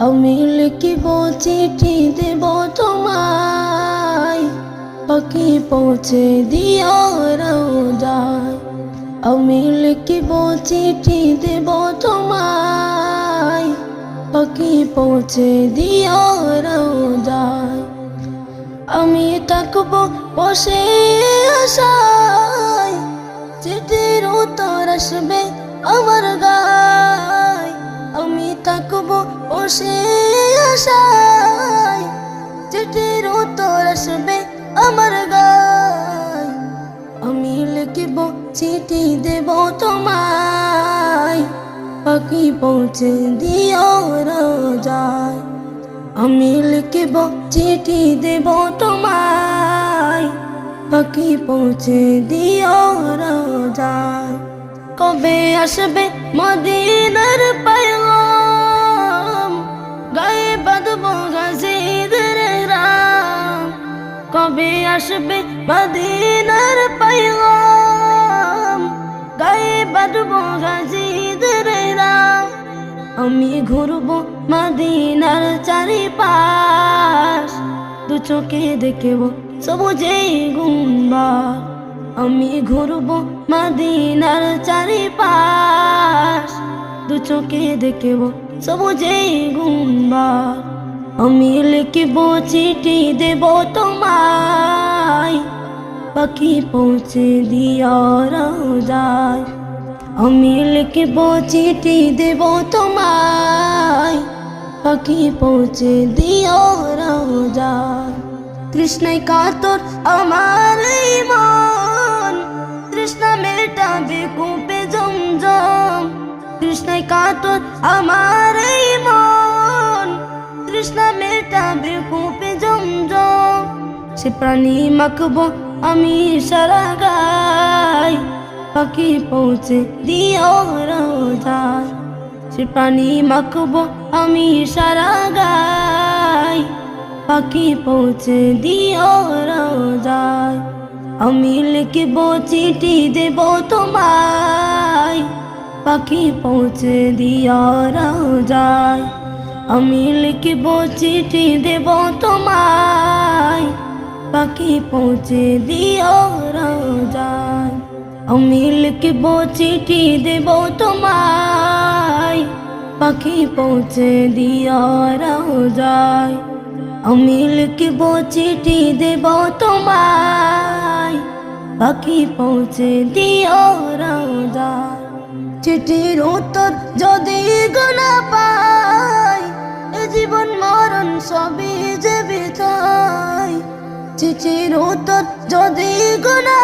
আমি লিখিব চিঠি দেব তোমায়? পাখি পৌঁছে দিও রোজায় আমি লিখিব চিঠি দেব তোমায়? পাখি পৌঁছে দিও রোজায় আমি থাকব বসে আশায়। চিঠির উত্তর আসবে আমার গায় পাখি পৌঁছে দিও রোজায়। আমি লিখিব চিঠি দেব তোমায়। পাখি পৌঁছে দিও রোজায়। কবে আসবে মদিনার পায়গাম? গায়ে বাঁধব গাজিদের রাম। কবে আসবে মদিনার পায়গাম? গায়ে বাঁধব রাম আমি ঘুরব মদিনার চারিপাশ। দু চোখে দেখব সবুজে গুম্বা আমি ঘুরব মদিনার চারিপাশ। দু চোখে দেখব সবুজে গুম্বা আমি লিখব চিঠি দেব তোমায়। পাখি পৌঁছে দিও রোজায়। আমি লিখব চিঠি দেব তোমায় পাখি পৌঁছে দিও রোজায় তৃষ্ণায় কাতর আমার মন তৃষ্ণা মেটাবে কূপে জমজম তৃষ্ণায় কাতর আমার মন তৃষ্ণা মেটাবে কূপে জমজম সে প্রাণী মাখব আমি সারা গাই পাখি পৌঁছে দিও রোজায় সে প্রাণী মাখব আমি সারা গাই। পাখি পৌঁছে দিও রোজায় আমি লিখব চিঠি দেব তোমায়। পাখি পৌঁছে দিও রোজায় আমি লিখব চিঠি দেব তোমায়। পাখি পৌঁছে দিও রোজায় আমি লিখব চিঠি দেব তোমায় পাখি পৌঁছে দিও রোজায় আমি লিখব চিঠি দেব তোমায় পাখি পৌঁছে দিও রোজায় চিঠির উত্তর যদি গোনা পাই এ জীবন মরণ সবই যে বিথায় চিঠির উত্তর যদি গোনা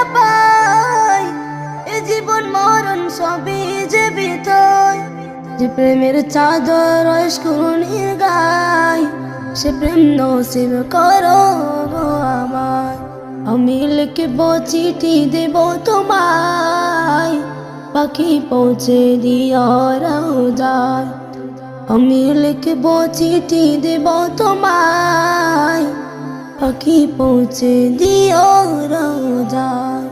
যে প্রেমের চাদর স্কুনির গায় সে প্রেম নসিব করো আমার আমি লিখব চিঠি দেব তোমায়, পাখি পৌঁছে দিও রোজায়। আমি লিখব চিঠি দেব তোমায়, পাখি পৌঁছে দিও রোজায়।